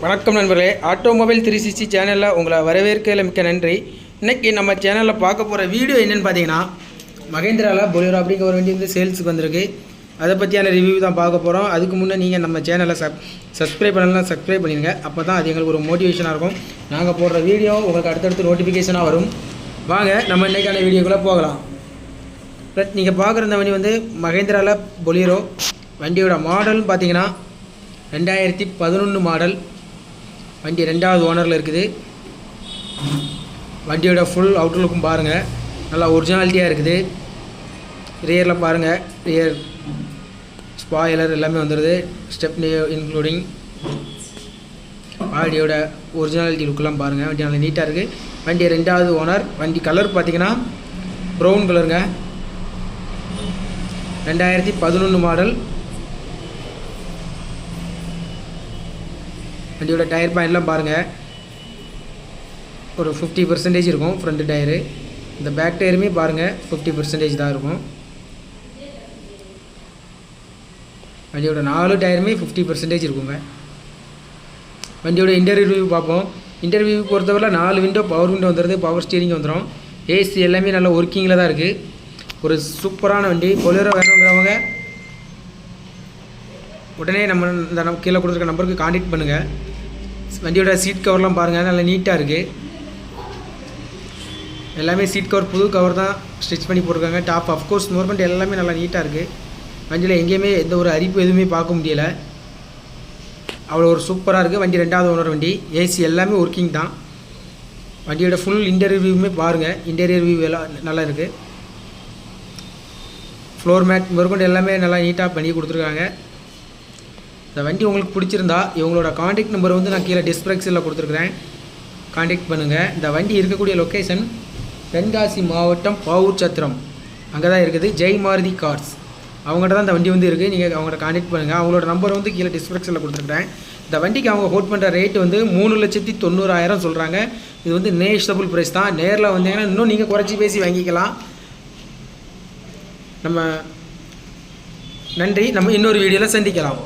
வணக்கம் நண்பர்களே automobile three sixty சேனலில் உங்களை வரவேற்கையில் மிக்க நன்றி. இன்றைக்கி நம்ம சேனலில் பார்க்க போகிற வீடியோ என்னென்னு பார்த்தீங்கன்னா மகேந்திராவில் பொலிரோ அப்படிங்கிற ஒரு வண்டி வந்து சேல்ஸுக்கு வந்திருக்கு. அதை பற்றியான ரிவ்யூ தான் பார்க்க போகிறோம் அதுக்கு முன்னே நீங்கள் நம்ம சேனலை சப் சப்ஸ்கிரைப் பண்ணலாம் சப்ஸ்கிரைப் பண்ணிடுங்க. அப்போ தான் அது எங்களுக்கு ஒரு மோட்டிவேஷனாக இருக்கும். நாங்கள் போடுற வீடியோ உங்களுக்கு அடுத்தடுத்து நோட்டிஃபிகேஷனாக வரும். வாங்க நம்ம இன்றைக்கான வீடியோக்குள்ளே போகலாம். பட் நீங்கள் பார்க்குற இந்த வண்டி வந்து மகேந்திராவில் பொலிரோ வண்டியோட மாடல்னு பார்த்தீங்கன்னா ரெண்டாயிரத்தி பதினொன்று மாடல் வண்டி ரெண்டாவது ஓனரில் இருக்குது. வண்டியோட ஃபுல் அவுட்லுக்கும் பாருங்கள் நல்லா ஒரிஜினாலிட்டியாக இருக்குது. ரியரில் பாருங்கள் ரியர் ஸ்பாயிலர் எல்லாமே வந்துடுது ஸ்டெப்னி இன்க்ளூடிங் பாடியோட ஒரிஜினாலிட்டி லுக்கெல்லாம் பாருங்கள் வண்டி நல்லா நீட்டாக இருக்குது வண்டி ரெண்டாவது ஓனர் வண்டி கலர் பார்த்தீங்கன்னா ப்ரௌன் கலருங்க ரெண்டாயிரத்தி பதினொன்று மாடல் வண்டியோட டயர் பாயிண்ட்லாம் பாருங்கள் ஒரு ஃபிஃப்டி பர்சன்டேஜ் இருக்கும் ஃப்ரண்ட்டு டயரு. இந்த பேக் டயருமே பாருங்கள் ஃபிஃப்டி பர்சன்டேஜ் தான் இருக்கும். வண்டியோட நாலு டயருமே ஃபிஃப்டி பர்சன்டேஜ் இருக்குங்க. வண்டியோட இன்டர்வியூ ரிவ்யூ பார்ப்போம். இன்டர்வியூ பொறுத்தவரை நாலு விண்டோ பவர் விண்டோ வந்துடுது பவர் ஸ்டீரிங் வந்துடும் ஏசி எல்லாமே நல்ல ஒர்க்கிங்கில் தான் இருக்குது ஒரு சூப்பரான வண்டி பொலிரோ வேணுங்கிறவங்க உடனே நம்ம இந்த நம்ம கீழே கொடுத்துருக்க நம்பருக்கு காண்டாக்ட் பண்ணுங்கள் வண்டியோட சீட் கவர்லாம் பாருங்கள் நல்லா நீட்டாக இருக்குது எல்லாமே சீட் கவர் புது கவர் தான் ஸ்டிச் பண்ணி போட்டிருக்காங்க. டாப் அஃப்கோர்ஸ் நோர்மெண்ட் எல்லாமே நல்லா நீட்டாக இருக்குது வண்டியில் எங்கேயுமே எந்த ஒரு அரிப்பு எதுவுமே பார்க்க முடியலை. அவ்வளோ ஒரு சூப்பராக இருக்குது வண்டி ரெண்டாவது ஓனர் வண்டி. ஏசி எல்லாமே ஒர்க்கிங் தான். வண்டியோட ஃபுல் இன்டீரியர் வியூவுமே பாருங்கள் இன்டீரியர் வியூ எல்லாம் நல்லா இருக்குது ஃப்ளோர் மேட் முதற்கொண்டு எல்லாமே நல்லா நீட்டாக பண்ணி கொடுத்துருக்காங்க. இந்த வண்டி உங்களுக்கு பிடிச்சிருந்தா இவங்களோட காண்டாக்ட் நம்பர் வந்து நான் கீழே டிஸ்கிரிப்ஷனில் கொடுத்துருக்குறேன். காண்டாக்ட் பண்ணுங்கள் இந்த வண்டி இருக்கக்கூடிய லொக்கேஷன் தென்காசி மாவட்டம் பாவூர் சத்திரம் அங்கே தான் இருக்குது. ஜெய் மாருதி கார்ஸ் அவங்கள்ட்ட தான் இந்த வண்டி வந்து இருக்குது நீங்கள் அவங்கள்ட்ட காண்டாக்ட் பண்ணுங்கள் அவங்களோட நம்பர் வந்து கீழே டிஸ்கிரிப்ஷனில் கொடுத்துருக்குறேன். இந்த வண்டிக்கு அவங்க ஹோட் பண்ணுற ரேட் வந்து மூணு லட்சத்தி தொண்ணூறாயிரம் சொல்கிறாங்க இது வந்து நேஷனபிள் ப்ரைஸ் தான். நேரில் வந்தீங்கன்னா இன்னும் நீங்கள் குறைச்சி பேசி வாங்கிக்கலாம். நம்ம நன்றி. நம்ம இன்னொரு வீடியோவில் சந்திக்கலாம்.